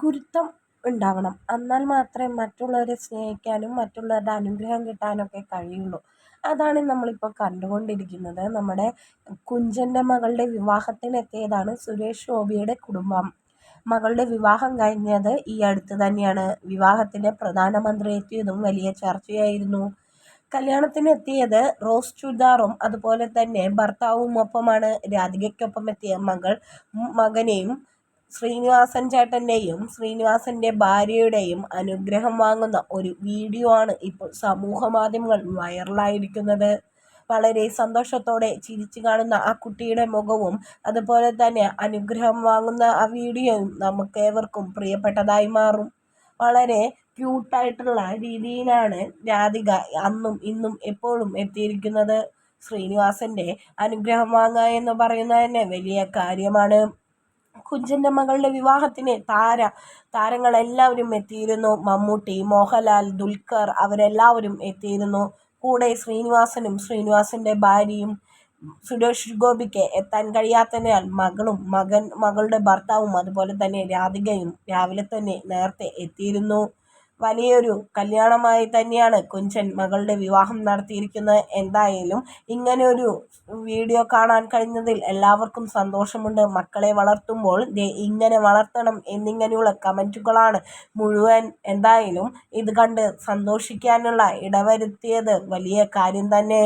ഗുരുത്വം ഉണ്ടാവണം. എന്നാൽ മാത്രമേ മറ്റുള്ളവരെ സ്നേഹിക്കാനും മറ്റുള്ളവരുടെ അനുഗ്രഹം കിട്ടാനൊക്കെ കഴിയുള്ളൂ. അതാണ് നമ്മളിപ്പോൾ കണ്ടുകൊണ്ടിരിക്കുന്നത്. നമ്മുടെ കുഞ്ചന്റെ മകളുടെ വിവാഹത്തിനെത്തിയതാണ് സുരേഷ് ഗോപിയുടെ കുടുംബം. മകളുടെ വിവാഹം കഴിഞ്ഞത് ഈ അടുത്ത് തന്നെയാണ്. വിവാഹത്തിന് പ്രധാനമന്ത്രി എത്തിയതും വലിയ ചർച്ചയായിരുന്നു. കല്യാണത്തിന് എത്തിയത് റോസ് ചുദാറും അതുപോലെ തന്നെ ഭർത്താവും ഒപ്പമാണ്. രാധികയ്ക്കൊപ്പം എത്തിയ മകൾ മകനെയും ശ്രീനിവാസൻ ചേട്ടന്റെയും ശ്രീനിവാസന്റെ ഭാര്യയുടെയും അനുഗ്രഹം വാങ്ങുന്ന ഒരു വീഡിയോ ആണ് ഇപ്പോൾ സമൂഹ മാധ്യമങ്ങൾ വൈറലായിരിക്കുന്നത്. വളരെ സന്തോഷത്തോടെ ചിരിച്ചു കാണുന്ന ആ കുട്ടിയുടെ മുഖവും അതുപോലെ തന്നെ അനുഗ്രഹം വാങ്ങുന്ന ആ വീഡിയോയും നമുക്കേവർക്കും പ്രിയപ്പെട്ടതായി മാറും. വളരെ ക്യൂട്ടായിട്ടുള്ള രീതിയിലാണ് രാധിക അന്നും ഇന്നും എപ്പോഴും എത്തിയിരിക്കുന്നത്. ശ്രീനിവാസന്റെ അനുഗ്രഹം വാങ്ങുക എന്ന് പറയുന്നത് തന്നെ വലിയ കാര്യമാണ്. കുഞ്ചന്റെ മകളുടെ വിവാഹത്തിന് താര താരങ്ങളെല്ലാവരും എത്തിയിരുന്നു. മമ്മൂട്ടി മോഹൻലാൽ ദുൽഖർ അവരെല്ലാവരും എത്തിയിരുന്നു. കൂടെ ശ്രീനിവാസനും ശ്രീനിവാസന്റെ ഭാര്യയും സുരേഷ് ഗോപിക്ക് എത്താൻ കഴിയാത്തതിനാൽ മകളും മകൻ മകളുടെ ഭർത്താവും അതുപോലെ തന്നെ രാധികയും രാവിലെ തന്നെ നേരത്തെ എത്തിയിരുന്നു. വലിയൊരു കല്യാണമായി തന്നെയാണ് കുഞ്ചൻ മകളുടെ വിവാഹം നടത്തിയിരിക്കുന്നത്. എന്തായാലും ഇങ്ങനെയൊരു വീഡിയോ കാണാൻ കഴിഞ്ഞതിൽ എല്ലാവർക്കും സന്തോഷമുണ്ട്. മക്കളെ വളർത്തുമ്പോൾ ദേ ഇങ്ങനെ വളർത്തണം എന്നിങ്ങനെയുള്ള കമന്റുകളാണ് മുഴുവൻ. എന്തായാലും ഇത് കണ്ട് സന്തോഷിക്കാനുള്ള ഇടവരുത്തിയത് വലിയ കാര്യം തന്നെ.